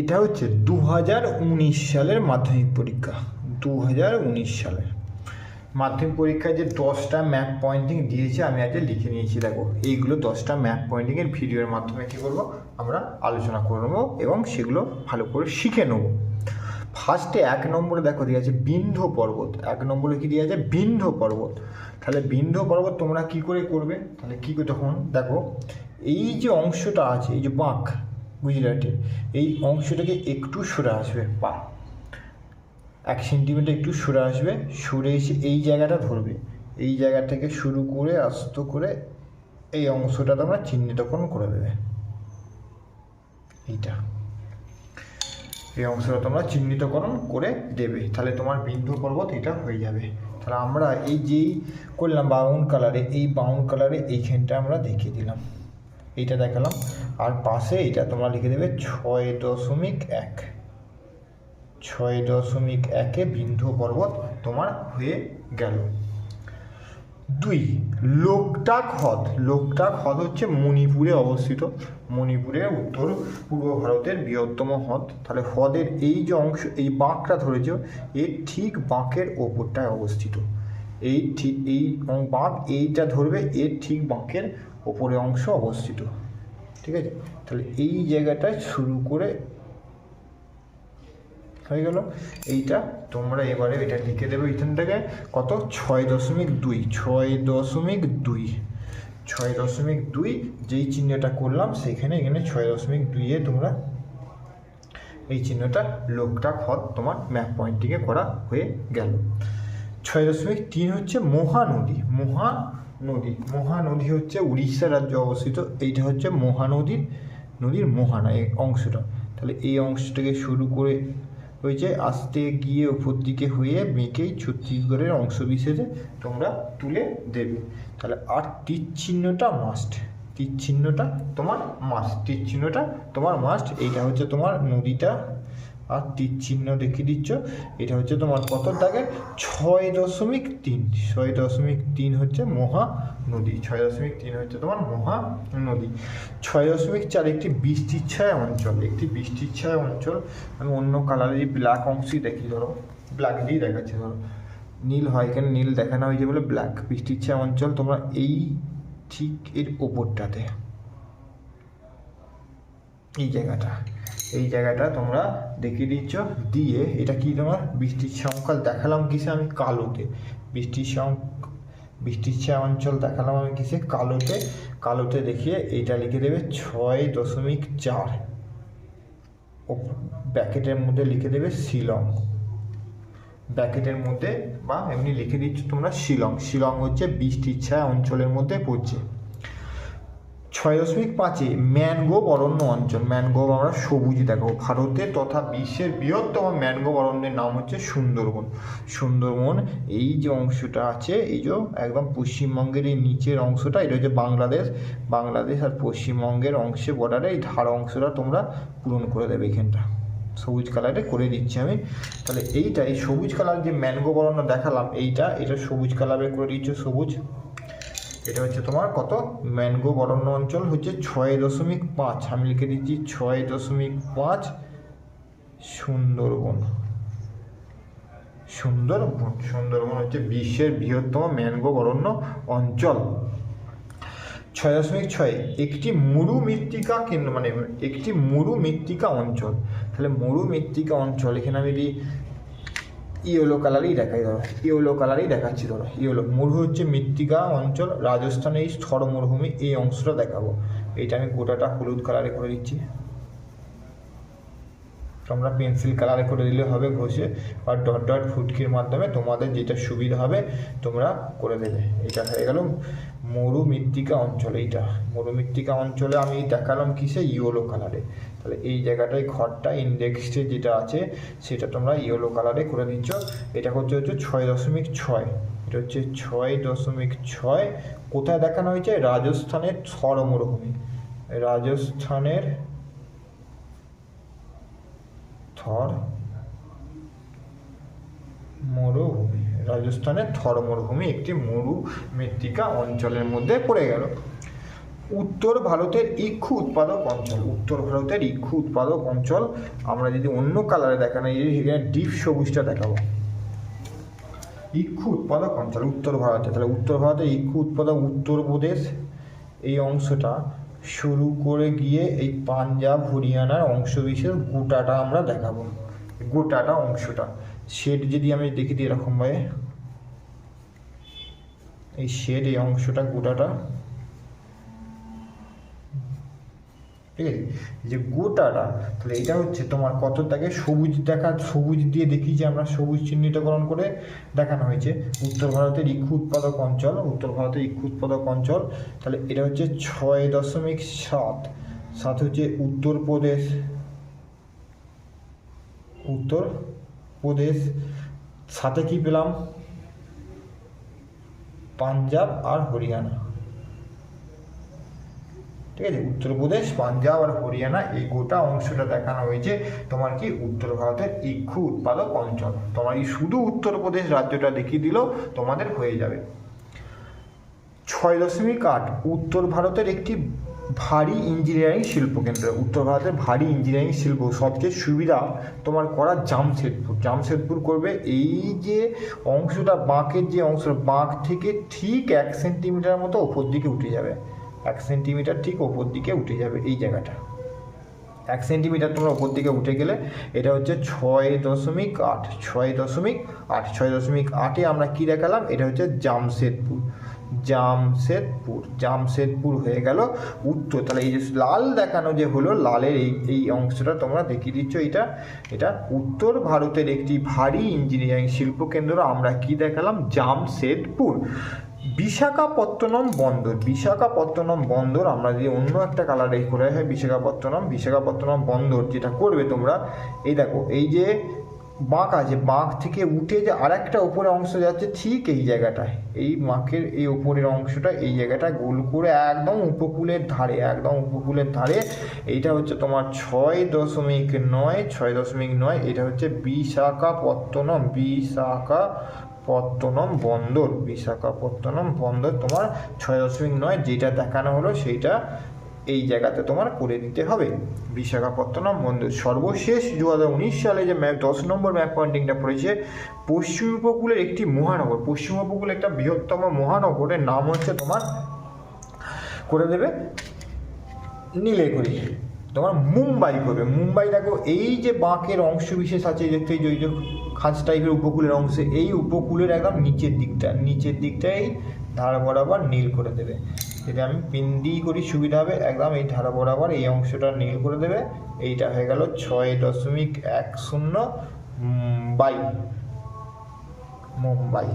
এটা হচ্ছে দু হাজার উনিশ সালের মাধ্যমিক পরীক্ষা দু হাজার উনিশ সালের। মাধ্যমিক পরীক্ষায় যে দশটা ম্যাপ পয়েন্টিং দিয়েছে, আমি আজকে লিখে নিয়েছি, দেখো। এইগুলো দশটা ম্যাপ পয়েন্টিংয়ের ভিডিওর মাধ্যমে কী করব? আমরা আলোচনা করে নেব এবং সেগুলো ভালো করে শিখে নেব। ফার্স্টে এক নম্বরে দেখো, দিয়ে আছে বিন্ধ্য পর্বত। এক নম্বরে কি দিয়ে আছে? বিন্ধ পর্বত। তাহলে বিন্ধ পর্বত তোমরা কি করে করবে? তাহলে কী করে, তখন দেখো, এই যে অংশটা আছে, এই যে বাঁক গুজরাটে। এই অংশটাকে একটু সরে আসবে পা এক সেন্টিমিটার একটু সরে আসবে, সরে এসে এই জায়গাটা ধরবে। এই জায়গা থেকে শুরু করে, আস্ত করে এই অংশটা তোমরা চিহ্নিতকরণ করে দেবে। এইটা। এই অংশটা তোমরা চিহ্নিতকরণ করে দেবে। তাহলে তোমার বিন্দু পর্বত এটা হয়ে যাবে। তাহলে আমরা এই যেই করলাম বাউন কালারে এই বাউন কালারে এইখানটা আমরা দেখিয়ে দিলাম। এইটা দেখালাম। আর পাশে এটা তোমরা লিখে দেবে ছয় দশমিক এক। ছয় দশমিক একে বিন্ধু পর্বত তোমার হয়ে গেল। দুই লোকটাক হ্রদ লোকটাক হ্রদ হচ্ছে মণিপুরে অবস্থিত। মণিপুরের উত্তর পূর্ব ভারতের বৃহত্তম হ্রদ তাহলে হ্রদের এই যে অংশ, এই বাঁকটা ধরেছ, এর ঠিক বাঁকের ওপরটায় অবস্থিত। এই ঠিক, এই বাঁক এইটা ধরবে, এর ঠিক বাঁকের ওপরের অংশ অবস্থিত। ঠিক আছে? তাহলে এই জায়গাটায় শুরু করে হয়ে গেল। এইটা তোমরা এবারে এটা লিখে দেবে এইখানটাকে কত? ছয় দশমিক দুই। ছয় দশমিক দুই। ছয় দশমিক দুই, যেই চিহ্নটা করলাম সেখানে এখানে ছয় দশমিক দুইয়ে তোমরা এই চিহ্নটা লোকটা হ্রদ তোমার ম্যাপ পয়েন্টিংয়ে করা হয়ে গেল। ছয় দশমিক তিন হচ্ছে মহানদী মহানদী মহানদী হচ্ছে উড়িষ্যা রাজ্যে অবস্থিত। এইটা হচ্ছে মহানদীর নদীর মোহানা এই অংশটা। তাহলে এই অংশটাকে শুরু করে হয়েছে আস্তে গিয়ে উপর দিকে হয়ে মেকেই ছত্তিশগড়ের অংশ বিশেষে তোমরা তুলে দেবে। তাহলে আর তীর চিহ্নটা মাস্ট তীর চিহ্নটা তোমার মাস্ট তীর চিহ্নটা তোমার মাস্ট এইটা হচ্ছে তোমার নদীটা। আর তীর চিহ্ন দেখিয়ে দিচ্ছ। এটা হচ্ছে তোমার কত দাগে ছয় দশমিক তিন। ছয় দশমিক তিন হচ্ছে মহা নদী। ছয় দশমিক তিন হচ্ছে তোমার মহা নদী। ছয় দশমিক চার একটি বৃষ্টির ছায়া অঞ্চল। একটি বৃষ্টির ছায়া অঞ্চল। আমি অন্য কালারের ব্ল্যাক অংশই দেখি, ধরো। ব্ল্যাক দিয়েই দেখাচ্ছি, ধরো। নীল হয়, এখানে নীল দেখানো হয়েছে বলে ব্ল্যাক বৃষ্টির ছায়া অঞ্চল তোমরা এই ঠিক এর ওপরটাতে। এই জায়গাটা। এই জায়গাটা তোমরা দেখিয়ে দিচ্ছ। দিয়ে এটা কি তোমার? বৃষ্টির সংখ্যা দেখালাম কিসে আমি? কালোতে। বৃষ্টির সং বৃষ্টির ছায়া অঞ্চল দেখালাম আমি কিসে? কালোতে। কালোতে দেখিয়ে এইটা লিখে দেবে ছয় দশমিক চার। ও ব্যাকেটের মধ্যে লিখে দেবে শিলং। ব্যাকেটের মধ্যে বা এমনি লিখে দিচ্ছ তোমরা শিলং। শিলং হচ্ছে বৃষ্টির ছায়া অঞ্চলের মধ্যে পড়ছে। ছয় দশমিক পাঁচে ম্যানগ্রোভ অরণ্য অঞ্চল। ম্যানগ্রোভ আমরা সবুজ দেখাবো। ভারতে তথা বিশ্বের বৃহত্তম ম্যানগ্রোভ অরণ্যের নাম হচ্ছে সুন্দরবন। সুন্দরবন, এই যে অংশটা আছে, এই যে একদম পশ্চিমবঙ্গের এই নিচের অংশটা, এটা হচ্ছে বাংলাদেশ। বাংলাদেশ আর পশ্চিমবঙ্গের অংশে বর্ডারে এই ধার অংশটা তোমরা পূরণ করে দেবে এখানটা। সবুজ কালারে করে দিচ্ছি আমি। তাহলে এইটা, এই সবুজ কালার যে ম্যানগ্রোভ অরণ্য দেখালাম, এইটা, এটা সবুজ কালারে করে দিচ্ছ সবুজ। এটা হচ্ছে তোমার কত? ম্যানগ্রোভ অরণ্য অঞ্চল হচ্ছে ছয় দশমিক পাঁচ। আমি লিখে দিচ্ছি ছয় দশমিক পাঁচ সুন্দরবন। সুন্দরবন? সুন্দরবন হচ্ছে বিশ্বের বৃহত্তম ম্যানগ্রোভ অরণ্য অঞ্চল। ছয় দশমিক ছয়, একটি মরু মৃত্তিকা কেন্দ্র মানে একটি মরু মৃত্তিকা অঞ্চল। তাহলে মরু মৃত্তিকা অঞ্চল, এখানে আমি যদি ইয়েলো কালারই দেখাই যাবে ইয়েলো কালারই দেখাচ্ছি ধরো ইয়েলো মরু হচ্ছে মৃত্তিকা অঞ্চল, রাজস্থানে এই স্থর মরুভূমি, এই অংশটা দেখাবো। এইটা আমি গোটাটা হলুদ কালারে করে দিচ্ছি। তোমরা পেন্সিল কালারে করে দিলে হবে ঘষে বা ডট ডট ফুটকির মাধ্যমে তোমাদের যেটা সুবিধা হবে, তোমরা করে দেবে। এটা হয়ে গেল মরু মৃত্তিকা অঞ্চল, এইটা। মরু মৃত্তিকা অঞ্চলে আমি দেখালাম কিসে? ইয়েলো কালারে। তাহলে এই জায়গাটায় ঘরটা ইন্ডেক্সে যেটা আছে, সেটা তোমরা ইয়েলো কালারে করে দিচ্ছ এটা হচ্ছে হচ্ছে ছয় দশমিক ছয়। এটা হচ্ছে ছয় দশমিক ছয়। কোথায় দেখানো হয়েছে? রাজস্থানের থর মরুভূমি রাজস্থানের থর মরুভূমি রাজস্থানের থর মরুভূমি একটি মরু মৃত্তিকা অঞ্চলের মধ্যে পড়ে গেল। উত্তর ভারতের ইক্ষু উৎপাদক অঞ্চল। উত্তর ভারতের ইক্ষু উৎপাদক অঞ্চল, আমরা যদি অন্য কালারে দেখানো, এই এখানে ডিপ সবুজটা দেখাবো। ইক্ষু উৎপাদক অঞ্চল, উত্তর ভারতে। তাহলে উত্তর ভারতের ইক্ষু উৎপাদক উত্তরপ্রদেশ এই অংশটা শুরু করে গিয়ে এই পাঞ্জাব, হরিয়ানার অংশ বিশেষ গোটাটা আমরা দেখাবো। গোটাটা অংশটা। শেড যদি আমি দেখি দিই এরকমভাবে, এই শেড এই অংশটা, গোটাটা, ঠিক আছে? যে গোটাটা, তাহলে এটা হচ্ছে তোমার কত থাকে সবুজ দেখা, সবুজ দিয়ে দেখি যে আমরা, সবুজ চিহ্নিতকরণ করে দেখানো হয়েছে। উত্তর ভারতের ইক্ষু উৎপাদক অঞ্চল, উত্তর ভারতের ইক্ষু উৎপাদক অঞ্চল, তাহলে এটা হচ্ছে ছয় দশমিক সাত সাত হচ্ছে উত্তরপ্রদেশ, উত্তর প্রদেশ সাথে কি পেলাম? পাঞ্জাব আর হরিয়ানা। ঠিক আছে, উত্তরপ্রদেশ, পাঞ্জাব আর হরিয়ানা, এই গোটা অংশটা দেখানো হয়েছে। তোমার কি উত্তর ভারতের ইক্ষু উৎপাদক অঞ্চল? তোমার এই শুধু উত্তরপ্রদেশ রাজ্যটা দেখিয়ে দিলেও তোমাদের হয়ে যাবে। ছয় দশমিক আট, উত্তর ভারতের একটি ভারী ইঞ্জিনিয়ারিং শিল্প কেন্দ্র উত্তর ভারতের ভারী ইঞ্জিনিয়ারিং শিল্প। সবচেয়ে সুবিধা তোমার করা জামশেদপুর। জামশেদপুর করবে এই যে অংশটা, বাঁকের যে অংশটা বাঁক থেকে ঠিক এক সেন্টিমিটার মতো ওপর দিকে উঠে যাবে। এক সেন্টিমিটার ঠিক ওপর দিকে উঠে যাবে এই জায়গাটা। এক সেন্টিমিটার তোমরা ওপর দিকে উঠে গেলে এটা হচ্ছে ছয় দশমিক আট, ছয় দশমিক আট, ছয় দশমিক আটে আমরা কী দেখালাম? এটা হচ্ছে জামশেদপুর। জামশেদপুর। জামশেদপুর হয়ে গেল উত্তর। তাহলে এই যে লাল দেখানো যে হলো, লালের এই এই অংশটা তোমরা দেখিয়ে দিচ্ছ। এটা এটা উত্তর ভারতের একটি ভারী ইঞ্জিনিয়ারিং শিল্পকেন্দ্র। আমরা কি দেখালাম? জামশেদপুর। বিশাখাপত্তনম বন্দর। বিশাখাপত্তনম বন্দর, আমরা যদি অন্য একটা কালারে করে হয়, বিশাখাপত্তনম বিশাখাপত্তনম বন্দর যেটা করবে তোমরা, এই দেখো, এই যে বাঁক আছে, বাঁক থেকে উঠে যে আরেকটা উপরে অংশ যাচ্ছে ঠিক এই জায়গাটায়। এই বাঁকের এই উপরের অংশটা এই জায়গাটা গোল করে একদম উপকূলের ধারে, একদম উপকূলের ধারে। এইটা হচ্ছে তোমার ছয় দশমিক নয়, ছয় দশমিক নয়, এটা হচ্ছে বিশাখাপত্তনম বিশাখা পত্তনম বন্দর। বিশাখাপত্তনম বন্দর তোমার ছয় দশমিক নয়, যেটা দেখানো হলো, সেইটা এই জায়গাতে তোমার করে দিতে হবে। বিশাখাপত্তনম বন্দর সর্বশেষ দু হাজার উনিশ সালে যে ম্যাপ দশ নম্বর ম্যাপ পয়েন্টিংটা পড়েছে, পশ্চিম উপকূলের একটি মহানগর, পশ্চিম উপকূলের একটা বৃহত্তম মহানগরের নাম হচ্ছে তোমার, করে দেবে নীলেগড়ি তোমার মুম্বাই করবে। মুম্বাই দেখো, এই যে বাঁকের অংশ বিশেষ আছে, দেখতে ওই যে খাঁজ টাইপের উপকূলের অংশে, এই উপকূলের একদম নিচের দিকটা, নিচের দিকটাই ধারা বরাবর নীল করে দেবে। যদি আমি পিন দিয়ে করি, সুবিধা হবে। একদম এই ধারা বরাবর এই অংশটা নীল করে দেবে। এইটা হয়ে গেল ছয় দশমিক এক শূন্য বাই মুম্বাই।